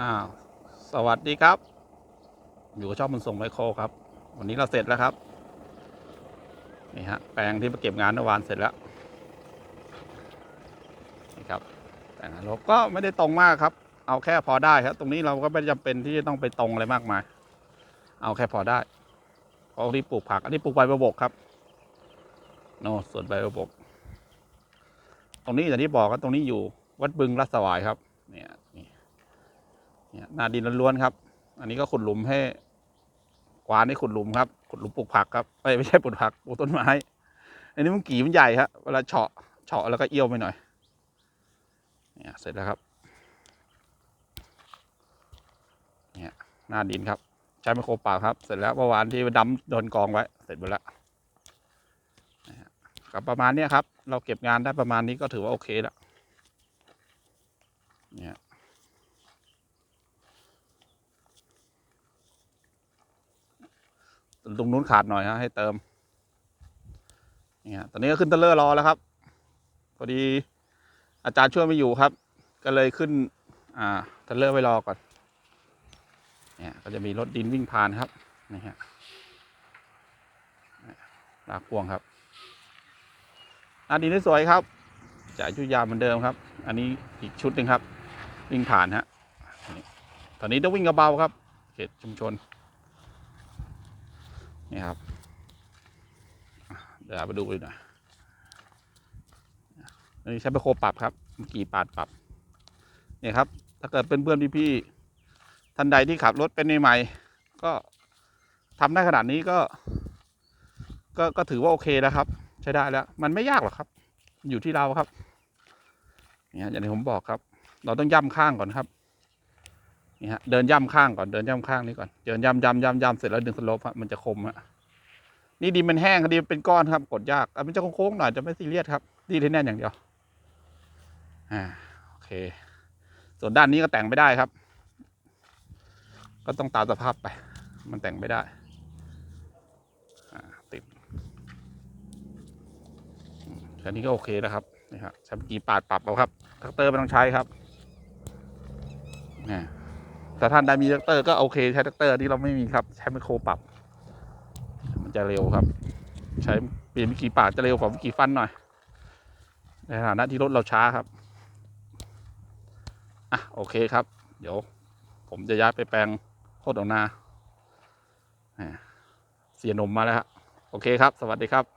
อ้าวสวัสดีครับ อยู่กับช่องมันส่งไมโครครับ วันนี้เราเสร็จแล้วครับ นี่ฮะแปลงที่มาเก็บงานเมื่อวานเสร็จแล้วนี่ครับ แต่งานรกก็ไม่ได้ตรงมากครับ เอาแค่พอได้ครับ ตรงนี้เราก็ไม่จำเป็นที่จะต้องไปตรงอะไรมากมาย เอาแค่พอได้เพราะที่ปลูกผัก อันนี้ปลูกใบประบกครับโน่ส่วนใบประบก ตรงนี้อย่างที่บอกว่าตรงนี้อยู่วัดบึงรัศวายครับ เนี่ยนี่ เนี่ยหน้าดินล้วนๆครับ อันนี้ก็ขุดหลุมให้กวานให้ขุดหลุมครับขุดหลุมปลูกผักครับไม่ไม่ใช่ปลูกผักปลูกต้นไม้ อันนี้มันกี่มันใหญ่ครับเวลาเฉาะเฉาะแล้วก็เอี้ยวไปหน่อยเนี่ยเสร็จแล้วครับเนี่ยหน้าดินครับ ใช้ไมโครปล่าครับเสร็จแล้วเมื่อวานที่ดำโดนกองไว้ เสร็จหมดแล้วนะฮะครับประมาณเนี้ครับ เราเก็บงานได้ประมาณนี้ก็ถือว่าโอเคแล้วเนี่ย ตรงนู้นขาดหน่อยฮะให้เติมเนี่ยตอนนี้ก็ขึ้นเทรลเลอร์รอแล้วครับ พอดีอาจารย์ช่วยไม่อยู่ครับ ก็เลยขึ้น อ่าเทรลเลอร์ไว้รอก่อน เนี่ยก็จะมีรถดินวิ่งผ่านครับนี่ฮะลากพวงครับลากดินได้สวยครับจ่ากอยุธยาเหมือนเดิมครับ อันนี้อีกชุดหนึ่งครับ วิ่งผ่านฮะตอนนี้ต้องวิ่งกระเบาครับ เขตชุมชน นี่ครับ เดี๋ยวไปดูเลยหน่อยอันนี้ใช้ไปโคปรับครับกี่ปาดปรับเนี่ยครับ ถ้าเกิดเป็นเพื่อนพี่ๆท่านใดที่ขับรถเป็นใหม่ๆก็ทำได้ขนาดนี้ก็ก็ก็ถือว่าโอเคแล้วครับ ใช้ได้แล้ว มันไม่ยากหรอกครับ อยู่ที่เราครับเนี่ยอย่างที่ผมบอกครับ เราต้องย่ำข้างก่อนครับ นี่ฮะเดินย่ำข้างก่อนเดินย่ำข้างนี้ก่อนเดินย่ำย่ำย่ำย่ำเสร็จแล้วดึงสลปฮะมันจะคมฮะนี่ดินมันแห้งครับดินเป็นก้อนครับกดยากอะมันจะโค้งๆหน่อยจะไม่ซีเรียสครับดีให้แน่นอย่างเดียวอ่าโอเค ส่วนด้านนี้ก็แต่งไม่ได้ครับ ก็ต้องตามสภาพไป มันแต่งไม่ได้อ่าติดอืมแค่นี้ก็โอเคแล้วครับนี่ครับใช้กีปาดปรับเอาครับท็กเตอร์ไม่ต้องใช้ครับนี่ ถ้าท่านใดมีแท็กเตอร์ก็โอเคใช้แท็กเตอร์ที่เราไม่มีครับ ใช้ไมโครปรับ มันจะเร็วครับ ใช้เปลี่ยนวิกี่ปาจะเร็วกว่าวิกี่ฟันหน่อย ในฐานะที่รถเราช้าครับ อะโอเคครับ เดี๋ยว ผมจะย้ายไปแปลงโคตรเอานาอ่าเสียนมมาแล้วครับโอเคครับ สวัสดีครับ